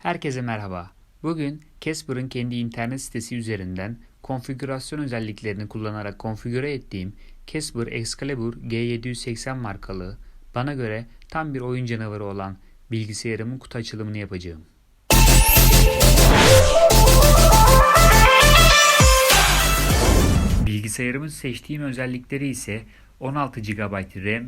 Herkese merhaba. Bugün Casper'ın kendi internet sitesi üzerinden konfigürasyon özelliklerini kullanarak konfigüre ettiğim Casper Excalibur G780 markalı bana göre tam bir oyun canavarı olan bilgisayarımın kutu açılımını yapacağım. Bilgisayarımın seçtiğim özellikleri ise 16 GB RAM,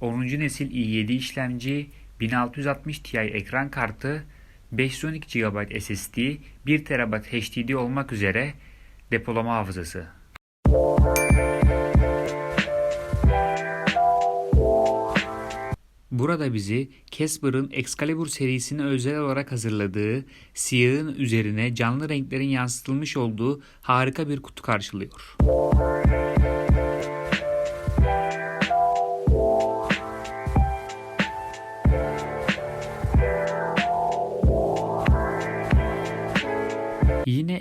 10. nesil i7 işlemci, 1660 Ti ekran kartı, 512 GB SSD, 1 TB HDD olmak üzere depolama hafızası. Burada bizi Casper'ın Excalibur serisine özel olarak hazırladığı siyahın üzerine canlı renklerin yansıtılmış olduğu harika bir kutu karşılıyor.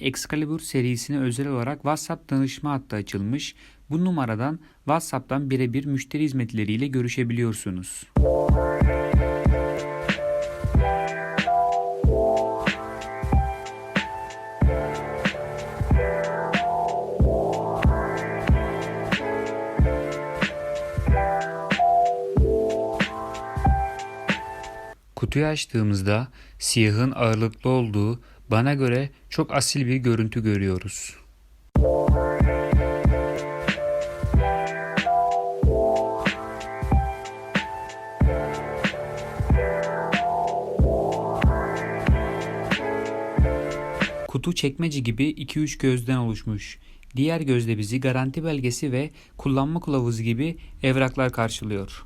Excalibur serisine özel olarak WhatsApp danışma hattı açılmış. Bu numaradan WhatsApp'tan birebir müşteri hizmetleriyle görüşebiliyorsunuz. Kutuyu açtığımızda siyahın ağırlıklı olduğu bana göre çok asil bir görüntü görüyoruz. Kutu çekmece gibi 2-3 gözden oluşmuş. Diğer gözde bizi garanti belgesi ve kullanma kılavuzu gibi evraklar karşılıyor.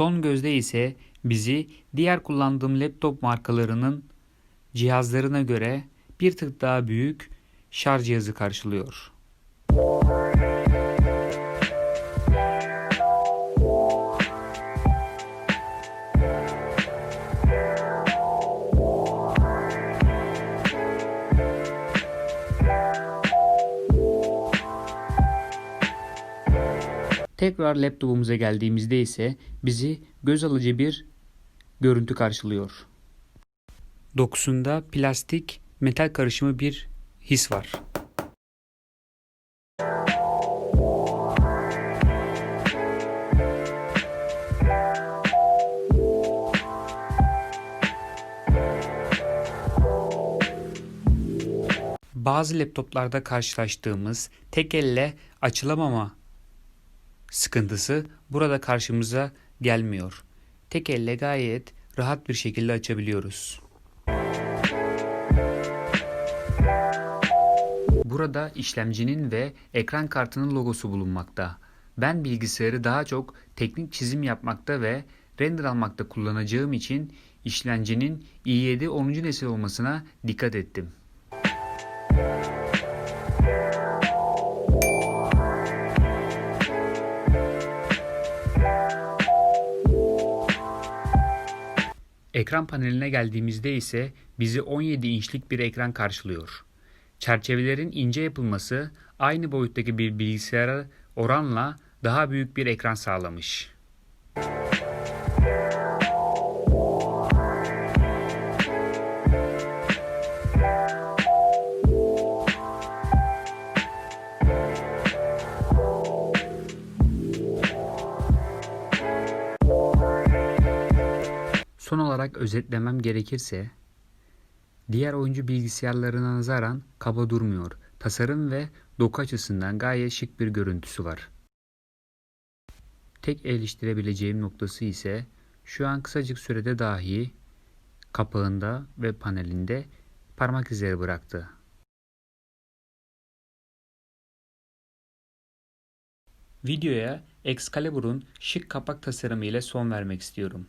Son gözde ise bizi diğer kullandığım laptop markalarının cihazlarına göre bir tık daha büyük şarj cihazı karşılıyor. Tekrar laptopumuza geldiğimizde ise bizi göz alıcı bir görüntü karşılıyor. Dokusunda plastik metal karışımı bir his var. Bazı laptoplarda karşılaştığımız tek elle açılamama sıkıntısı burada karşımıza gelmiyor. Tek elle gayet rahat bir şekilde açabiliyoruz. Burada işlemcinin ve ekran kartının logosu bulunmakta. Ben bilgisayarı daha çok teknik çizim yapmakta ve render almakta kullanacağım için işlemcinin i7 10. nesil olmasına dikkat ettim. Ekran paneline geldiğimizde ise bizi 17 inçlik bir ekran karşılıyor. Çerçevelerin ince yapılması aynı boyuttaki bir bilgisayara oranla daha büyük bir ekran sağlamış. Son olarak özetlemem gerekirse diğer oyuncu bilgisayarlarına nazaran kaba durmuyor. Tasarım ve doku açısından gayet şık bir görüntüsü var. Tek eleştirebileceğim noktası ise şu an kısacık sürede dahi kapağında ve panelinde parmak izleri bıraktı. Videoya Excalibur'un şık kapak tasarımı ile son vermek istiyorum.